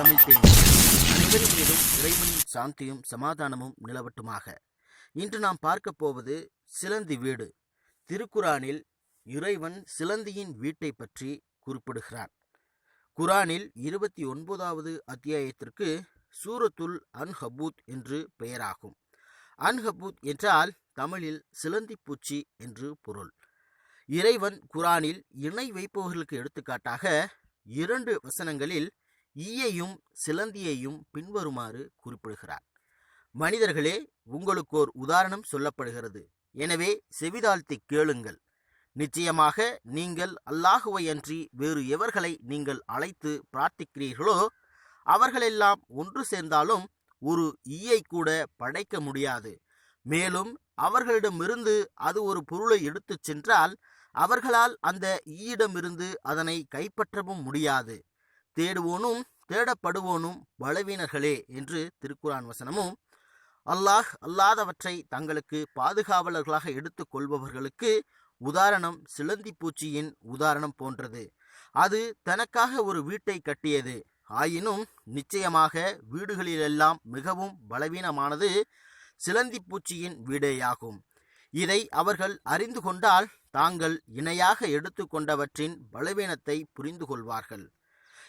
தமிழ் அனைவரின் மீதும் இறைவனின் சாந்தியும் சமாதானமும் நிலவட்டுமாக. இன்று நாம் பார்க்க போவது சிலந்தி வீடு. திருக்குரானில் இறைவன் சிலந்தியின் வீட்டை பற்றி குறிப்பிடுகிறான். குரானில் இருபத்தி ஒன்பதாவது அத்தியாயத்திற்கு சூரத்துல் அன்ஹபூத் என்று பெயராகும். அன்ஹபூத் என்றால் தமிழில் சிலந்தி பூச்சி என்று பொருள். இறைவன் குரானில் இணை வைப்பவர்களுக்கு எடுத்துக்காட்டாக இரண்டு வசனங்களில் ஈயையும் சிலந்தியையும் பின்வருமாறு குறிப்பிடுகிறார். மனிதர்களே உங்களுக்கோர் உதாரணம் சொல்லப்படுகிறது. எனவே செவிதாழ்த்தி கேளுங்கள். நிச்சயமாக நீங்கள் அல்லாஹுவை அன்றி வேறு எவர்களை நீங்கள் அழைத்து பிரார்த்திக்கிறீர்களோ அவர்களெல்லாம் ஒன்று சேர்ந்தாலும் ஒரு ஈயை கூட படைக்க முடியாது. மேலும் அவர்களிடமிருந்து அது ஒரு பொருளை எடுத்துச் சென்றால் அவர்களால் அந்த ஈயிடமிருந்து அதனை கைப்பற்றவும் முடியாது. தேடுவோனும் தேடப்படுவோனும் பலவீனர்களே என்று திருக்குரான் வசனமும் அல்லாஹ் அல்லாதவற்றை தங்களுக்கு பாதுகாவலர்களாக எடுத்துக் கொள்பவர்களுக்கு உதாரணம் சிலந்தி பூச்சியின் உதாரணம் போன்றது. அது தனக்காக ஒரு வீட்டை கட்டியது. ஆயினும் நிச்சயமாக வீடுகளிலெல்லாம் மிகவும் பலவீனமானது சிலந்தி பூச்சியின் வீடேயாகும். இதை அவர்கள் அறிந்து கொண்டால் தாங்கள் இணையாக எடுத்துக்கொண்டவற்றின் பலவீனத்தை புரிந்து கொள்வார்கள்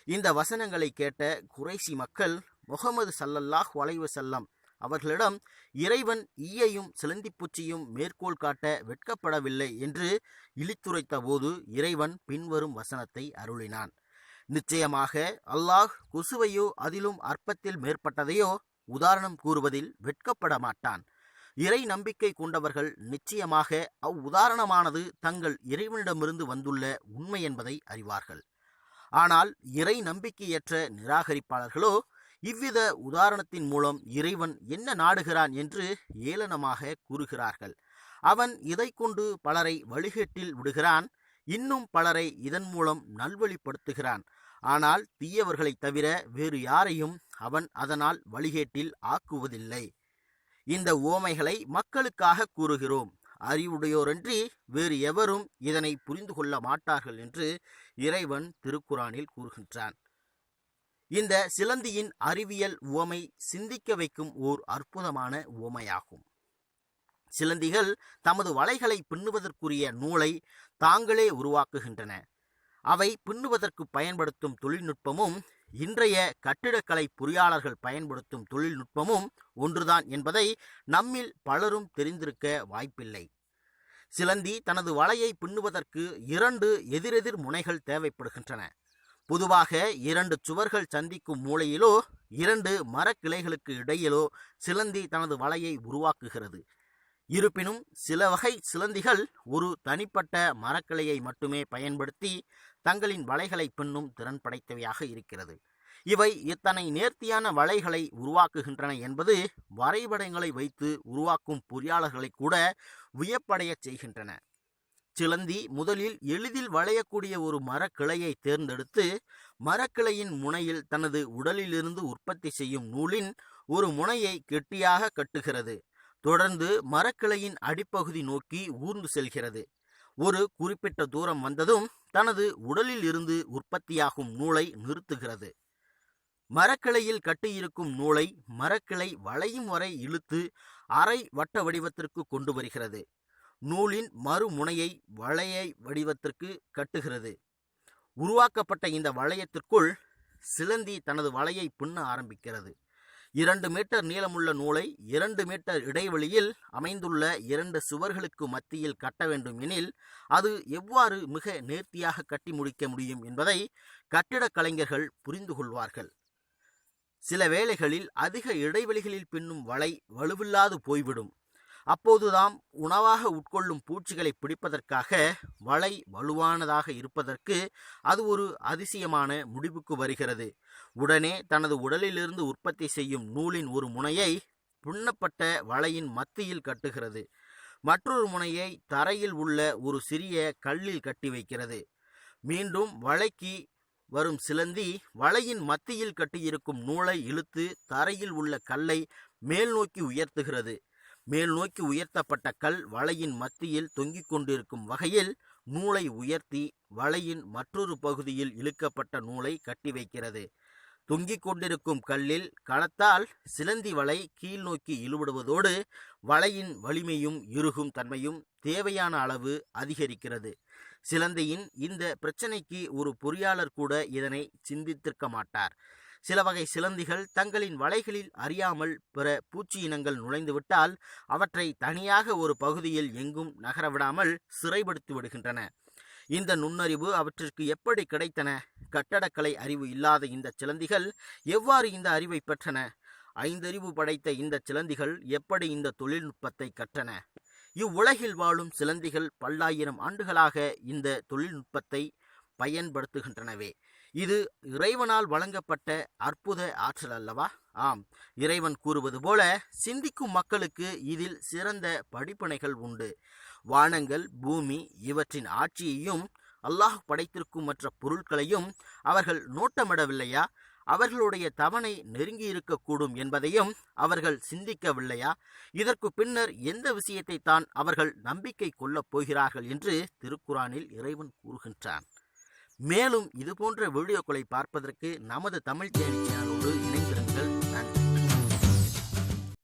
இந்த வசனங்களை கேட்ட குறைசி மக்கள் முகமது சல்லல்லாஹ் வலைவசல்லம் அவர்களிடம் இறைவன் ஈயையும் சிலந்திப்பூச்சியும் மேற்கோள் காட்ட வெட்கப்படவில்லை என்று இழித்துரைத்த போது இறைவன் பின்வரும் வசனத்தை அருளினான். நிச்சயமாக அல்லாஹ் குசுவையோ அதிலும் அற்பத்தில் மேற்பட்டதையோ உதாரணம் கூறுவதில் வெட்கப்பட மாட்டான் இறை நம்பிக்கை கொண்டவர்கள் நிச்சயமாக அவ்வுதாரணமானது தங்கள் இறைவனிடமிருந்து வந்துள்ள உண்மை என்பதை அறிவார்கள். ஆனால் இறை நம்பிக்கையற்ற நிராகரிப்பாளர்களோ இவ்வித உதாரணத்தின் மூலம் இறைவன் என்ன நாடுகிறான் என்று ஏளனமாக கூறுகிறார்கள். அவன் இதை கொண்டு பலரை வழிகேட்டில் விடுகிறான் இன்னும் பலரை இதன் மூலம் நல்வழிப்படுத்துகிறான். ஆனால் தீயவர்களைத் தவிர வேறு யாரையும் அவன் அதனால் வழிகேட்டில் ஆக்குவதில்லை. இந்த ஓமைகளை மக்களுக்காக கூறுகிறோம். அறிவுடையோரன்றி வேறு எவரும் இதனை புரிந்து கொள்ள மாட்டார்கள் என்று இறைவன் திருக்குறானில் கூறுகின்றான். இந்த சிலந்தியின் அறிவியல் உவமை சிந்திக்க வைக்கும் ஓர் அற்புதமான உவமையாகும். சிலந்திகள் தமது வலைகளை பின்னுவதற்குரிய நூலை தாங்களே உருவாக்குகின்றன. அவை பின்னுவதற்கு பயன்படுத்தும் தொழில்நுட்பமும் இன்றைய கட்டிடக்கலை பொறியாளர்கள் பயன்படுத்தும் தொழில்நுட்பமும் ஒன்றுதான் என்பதை நம்மில் பலரும் தெரிந்திருக்க வாய்ப்பில்லை. சிலந்தி தனது வலையை பின்னுவதற்கு இரண்டு எதிரெதிர் முனைகள் தேவைப்படுகின்றன. பொதுவாக இரண்டு சுவர்கள் சந்திக்கும் மூலையிலோ இரண்டு மரக்கிளைகளுக்கு இடையிலோ சிலந்தி தனது வலையை உருவாக்குகிறது. இருப்பினும் சில வகை சிலந்திகள் ஒரு தனிப்பட்ட மரக்கிளையை மட்டுமே பயன்படுத்தி தங்களின் வலைகளை பின்னும் திறன் படைத்தவையாக இருக்கிறது. இவை இத்தனை நேர்த்தியான வலைகளை உருவாக்குகின்றன என்பது வரைபடங்களை வைத்து உருவாக்கும் பொறியாளர்களை கூட வியப்படையச் செய்கின்றன. சிலந்தி முதலில் எளிதில் வளையக்கூடிய ஒரு மரக்கிளையை தேர்ந்தெடுத்து மரக்கிளையின் முனையில் தனது உடலிலிருந்து உற்பத்தி செய்யும் நூலின் ஒரு முனையை கெட்டியாக கட்டுகிறது. தொடர்ந்து மரக்கிளையின் அடிப்பகுதி நோக்கி ஊர்ந்து செல்கிறது. ஒரு குறிப்பிட்ட தூரம் வந்ததும் தனது உடலில் இருந்து உற்பத்தியாகும் நூலை நிறுத்துகிறது. மரக்கிளையில் கட்டியிருக்கும் நூலை மரக்கிளை வளையும் வரை இழுத்து அரை வட்ட வடிவத்திற்கு கொண்டு வருகிறது. நூலின் மறுமுனையை வளைய வடிவத்திற்கு கட்டுகிறது. உருவாக்கப்பட்ட இந்த வளையத்திற்குள் சிலந்தி தனது வலையை பின்ன ஆரம்பிக்கிறது. இரண்டு மீட்டர் நீளமுள்ள நூலை இரண்டு மீட்டர் இடைவெளியில் அமைந்துள்ள இரண்டு சுவர்களுக்கு மத்தியில் கட்ட வேண்டும் எனில் அது எவ்வாறு மிக நேர்த்தியாக கட்டி முடிக்க முடியும் என்பதை கட்டிடக் கலைஞர்கள் புரிந்து கொள்வார்கள். சில வேளைகளில் அதிக இடைவெளிகளில் பின்னும் வலை வலுவில்லாது போய்விடும். அப்போதுதாம் உணவாக உட்கொள்ளும் பூச்சிகளை பிடிப்பதற்காக வலை வலுவானதாக இருப்பதற்கு அது ஒரு அதிசயமான முடிவுக்கு வருகிறது. உடனே தனது உடலிலிருந்து உற்பத்தி செய்யும் நூலின் ஒரு முனையை புண்ணப்பட்ட வலையின் மத்தியில் கட்டுகிறது. மற்றொரு முனையை தரையில் உள்ள ஒரு சிறிய கல்லில் கட்டி வைக்கிறது. மீண்டும் வலைக்கு வரும் சிலந்தி வலையின் மத்தியில் கட்டியிருக்கும் நூலை இழுத்து தரையில் உள்ள கல்லை மேல் நோக்கி உயர்த்துகிறது. மேல் நோக்கி உயர்த்தப்பட்ட கல் வலையின் மத்தியில் தொங்கிக் கொண்டிருக்கும் வகையில் நூலை உயர்த்தி வலையின் மற்றொரு பகுதியில் இழுக்கப்பட்ட நூலை கட்டி வைக்கிறது. தொங்கிக் கொண்டிருக்கும் கல்லில் களத்தால் சிலந்தி வலை கீழ் நோக்கி இழுவிடுவதோடு வலையின் வலிமையும் இறுகும் தன்மையும் தேவையான அளவு அதிகரிக்கிறது. சிலந்தியின் இந்த பிரச்சனைக்கு ஒரு பொறியாளர் கூட இதனை சிந்தித்திருக்க மாட்டார். சில வகை சிலந்திகள் தங்களின் வலைகளில் அறியாமல் பிற பூச்சி இனங்கள் நுழைந்துவிட்டால் அவற்றை தனியாக ஒரு பகுதியில் எங்கும் நகரவிடாமல் சிறைப்படுத்தி விடுகின்றன. இந்த நுண்ணறிவு அவற்றிற்கு எப்படி கிடைத்தன? கட்டடக்கலை அறிவு இல்லாத இந்த சிலந்திகள் எவ்வாறு இந்த அறிவை பெற்றன? ஐந்தறிவு படைத்த இந்த சிலந்திகள் எப்படி இந்த தொழில்நுட்பத்தை கற்றன? இவ்வுலகில் வாழும் சிலந்திகள் பல்லாயிரம் ஆண்டுகளாக இந்த தொழில்நுட்பத்தை பயன்படுத்துகின்றனவே. இது இறைவனால் வழங்கப்பட்ட அற்புத ஆற்றல் அல்லவா? ஆம். இறைவன் கூறுவது போல சிந்திக்கும் மக்களுக்கு இதில் சிறந்த படிப்பினைகள் உண்டு. வானங்கள் பூமி இவற்றின் ஆட்சியையும் அல்லாஹ் படைத்திருக்கும் மற்ற பொருட்களையும் அவர்கள் நோட்டமிடவில்லையா? அவர்களுடைய தவணை நெருங்கி இருக்கக்கூடும் என்பதையும் அவர்கள் சிந்திக்கவில்லையா? இதற்கு பின்னர் எந்த விஷயத்தை தான் அவர்கள் நம்பிக்கை கொள்ளப் போகிறார்கள் என்று திருக்குறானில் இறைவன் கூறுகின்றான். மேலும் இதுபோன்ற வீடியோக்களை பார்ப்பதற்கு நமது தமிழ் சேனலோடு